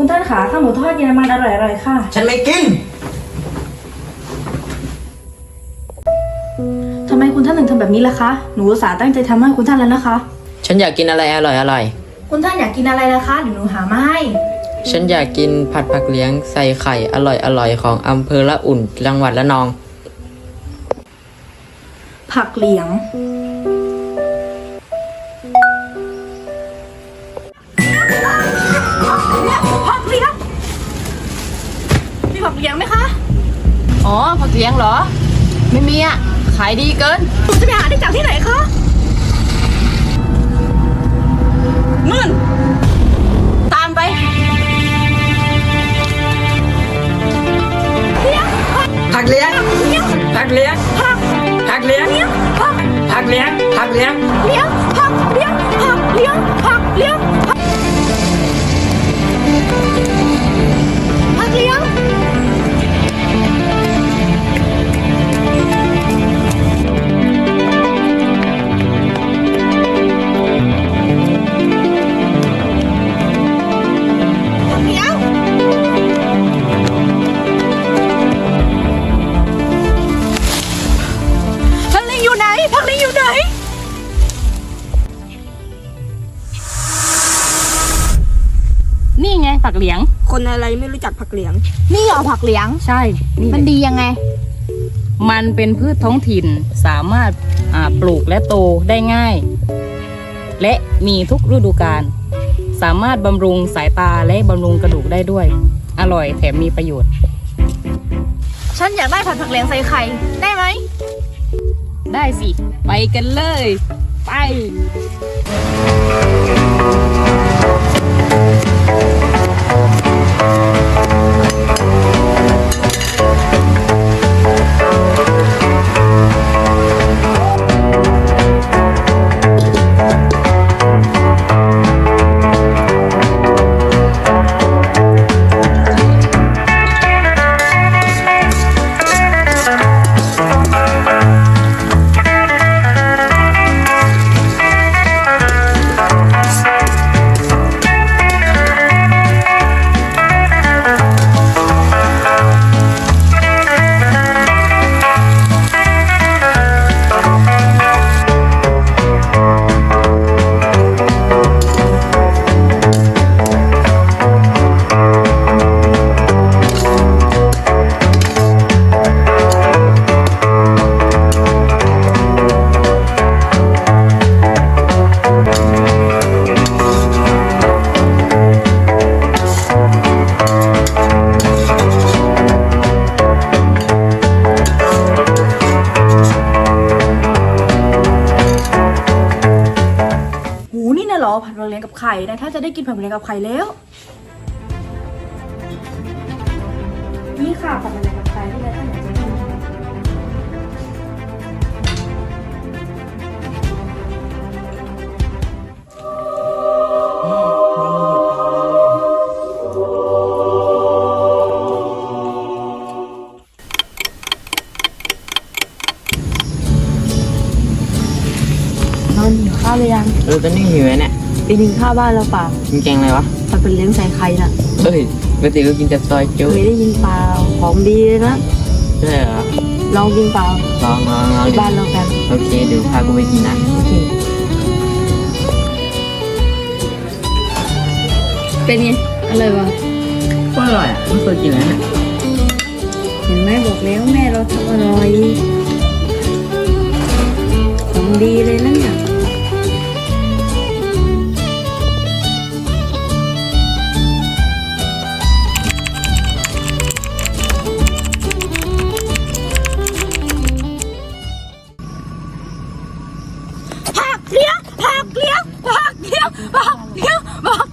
มันอร่อยๆค่ะ ฉันไม่กิน ทำไมคุณท่านถึงทำแบบนี้ล่ะคะ หนูอุตส่าห์ตั้งใจทำให้คุณท่านแล้วนะคะ ฉันอยากกินอะไรอร่อยอร่อยคุณท่านอยากกินอะไรล่ะคะเดี๋ยวหนูหามาให้ ฉันอยากกินผัดผักเลี้ยงใส่ไข่อร่อยอร่อยของอำเภอละอุ่นจังหวัดละนอง ผักเหลียง ผักเหลียง มีผักเหลียงไหมคะ อ๋อผักเลี้ยงเหรอ ไม่มีอะ ขายดีเกินหนูจะไปหาได้จากที่ไหนคะมื่นตามไปผักเลี้ยงผักเลี้ยง ผักผักเลี้ยงผักผักเลี้ยง ผักเลี้ยง เลี้ยง ผักเหลียง คนอะไรไม่รู้จักผักเหลียง นี่เหรอผักเหลียง ใช่มันดียังไง มันเป็นพืชท้องถิ่นสามารถอ่าปลูกและโตได้ง่าย และมีทุกฤดูกาลสามารถบำรุงสายตาและบำรุงกระดูกได้ด้วย อร่อยแถมมีประโยชน์ ฉันอยากได้ผัดผักเหลียงใส่ไข่ได้ไหม ได้สิ ไปกันเลย ไป งกับไข่นะถ้าจะได้กินผัดผักเหลียงกับไข่แล้ว นี่ค่ะผัดผักเหลียงกับไข่ที่นายท่านอยากจะกินนอนหิวข้าวหรือยังเออตอนนี้หิวแล้วเนี่ย ปกินข้าวบ้านเราเปล่ากินแกงอะไรวะผัดเป็นเลี้ยงใส่ไข่น่ะเอ้ยปกติก็กินแต่ซอยจุ๊เคยได้ยินเปล่าของดีเลยนะใช่เหรอลองกินเปล่าลองลองลองที่บ้านเรากันโอเคเดี๋ยวพากูไปกินนะโอเคเป็นไงอร่อยวะก็อร่อยอะไม่เคยกินเลยเนี่ยเห็นไหมบอกแล้วแม่เราทำอร่อยของดีเลยนะเนี่ย 停，爸，停，爸。